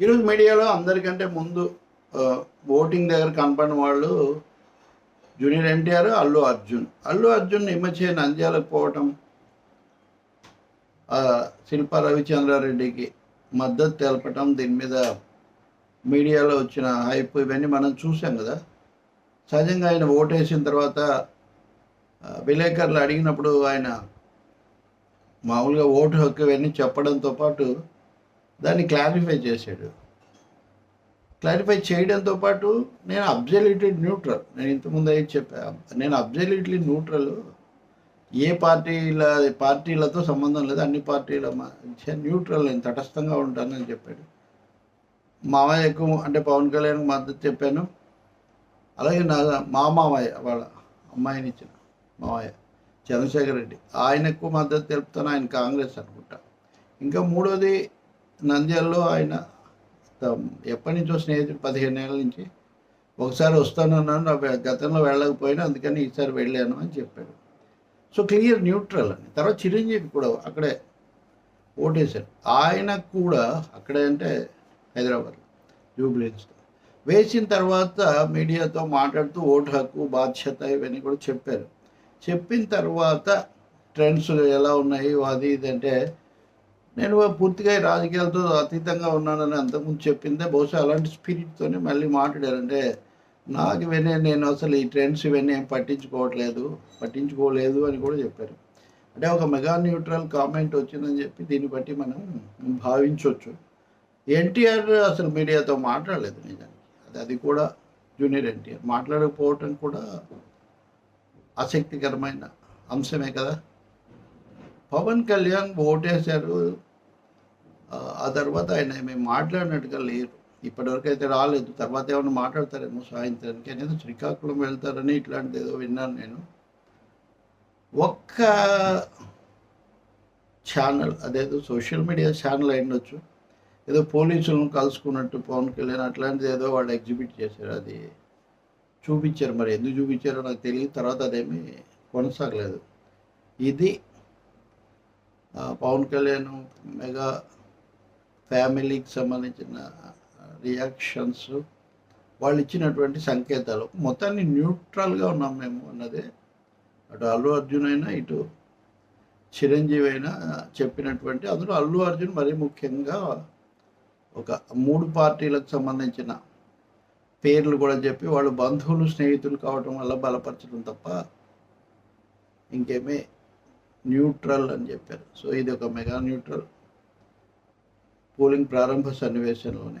ఈరోజు మీడియాలో అందరికంటే ముందు ఓటింగ్ దగ్గర కనపడిన వాళ్ళు జూనియర్ ఎన్టీఆర్ అల్లు అర్జున్. అల్లు అర్జున్ నిమ్మచే నంద్యాలకు పోవటం శిల్ప శిల్పా రవిచంద్రారెడ్డికి మద్దతు తెలపటం దీని మీద మీడియాలో వచ్చిన హైప్ ఇవన్నీ మనం చూసాం కదా. సహజంగా ఆయన ఓటేసిన తర్వాత విలేకరులు అడిగినప్పుడు ఆయన మామూలుగా ఓటు హక్కు ఇవన్నీ చెప్పడంతో పాటు దాన్ని క్లారిఫై చేశాడు. క్లారిఫై చేయడంతో పాటు నేను అబ్జల్యూట్లీ న్యూట్రల్ నేను ఇంతకుముందు అయితే చెప్పాను నేను అబ్జల్యూట్లీ న్యూట్రల్ ఏ పార్టీల పార్టీలతో సంబంధం లేదు. అన్ని పార్టీల మధ్య న్యూట్రల్ నేను తటస్థంగా ఉంటానని చెప్పాడు. మామయ్య ఎక్కువ అంటే పవన్ కళ్యాణ్ మద్దతు చెప్పాను. అలాగే నా మా మామయ్య వాళ్ళ అమ్మాయిని ఇచ్చిన మామయ్య చంద్రశేఖర్ రెడ్డి. ఆయన ఎక్కువ మద్దతు తెలుపుతాను. ఆయన కాంగ్రెస్ అనుకుంటా. ఇంకా మూడోది నంద్యాలలో ఆయన ఎప్పటి నుంచో స్నేహితుడు పదిహేను ఏళ్ళ నుంచి ఒకసారి వస్తానన్నాను నా గతంలో వెళ్ళకపోయినా అందుకని ఈసారి వెళ్ళాను అని చెప్పాడు. సో క్లియర్ న్యూట్రల్ అని తర్వాత చిరంజీవి కూడా అక్కడే ఓటేశారు. ఆయన కూడా అక్కడే అంటే హైదరాబాద్ జూబ్లీస్లో వేసిన తర్వాత మీడియాతో మాట్లాడుతూ ఓటు హక్కు బాధ్యత ఇవన్నీ కూడా చెప్పారు. చెప్పిన తర్వాత ట్రెండ్స్ ఎలా ఉన్నాయి అది ఇది అంటే నేను పూర్తిగా రాజకీయాలతో అతీతంగా ఉన్నానని అంతకుముందు చెప్పిందే బహుశా అలాంటి స్పిరిట్తోనే మళ్ళీ మాట్లాడారంటే నాకు ఇవన్నీ నేను అసలు ఈ ట్రెండ్స్ ఇవన్నీ ఏం పట్టించుకోవట్లేదు పట్టించుకోలేదు అని కూడా చెప్పారు. అంటే ఒక మెగా న్యూట్రల్ కామెంట్ వచ్చిందని చెప్పి దీన్ని బట్టి మనం భావించవచ్చు ఎన్టీఆర్ అసలు మీడియాతో మాట్లాడలేదు నిజానికి. అది అది కూడా జూనియర్ ఎన్టీఆర్. మాట్లాడకపోవటం కూడా ఆసక్తికరమైన అంశమే కదా. పవన్ కళ్యాణ్ ఓటేశారు. ఆ, తర్వాత ఆయన మేము మాట్లాడినట్టుగా లేరు. ఇప్పటివరకు అయితే రాలేదు. తర్వాత ఏమైనా మాట్లాడతారేమో సాయంత్రానికి. అనేది శ్రీకాకుళం వెళ్తారని ఇట్లాంటిది ఏదో విన్నాను నేను. ఒక్క ఛానల్ అదేదో సోషల్ మీడియా ఛానల్ అయి ఏదో పోలీసులను కలుసుకున్నట్టు పవన్ కళ్యాణ్ అట్లాంటిది ఏదో వాళ్ళు ఎగ్జిబిట్ చేశారు. అది చూపించారు మరి. ఎందుకు చూపించారో నాకు తెలియదు. తర్వాత అదేమీ కొనసాగలేదు. ఇది పవన్ కళ్యాణ్ మెగా ఫ్యామిలీకి సంబంధించిన రియాక్షన్స్ వాళ్ళు ఇచ్చినటువంటి సంకేతాలు. మొత్తాన్ని న్యూట్రల్గా ఉన్నాం మేము అన్నదే అటు అల్లు అర్జున్ అయినా ఇటు చిరంజీవి అయినా చెప్పినటువంటి అందులో అల్లు అర్జున్ మరీ ముఖ్యంగా ఒక మూడు పార్టీలకు సంబంధించిన పేర్లు కూడా చెప్పి వాళ్ళు బంధువులు స్నేహితులు కావటం వల్ల బలపరచడం తప్ప ఇంకేమీ న్యూట్రల్ అని చెప్పారు. సో ఇది ఒక మెగా న్యూట్రల్. పోలింగ్ ప్రారంభ సన్నివేశంలోనే.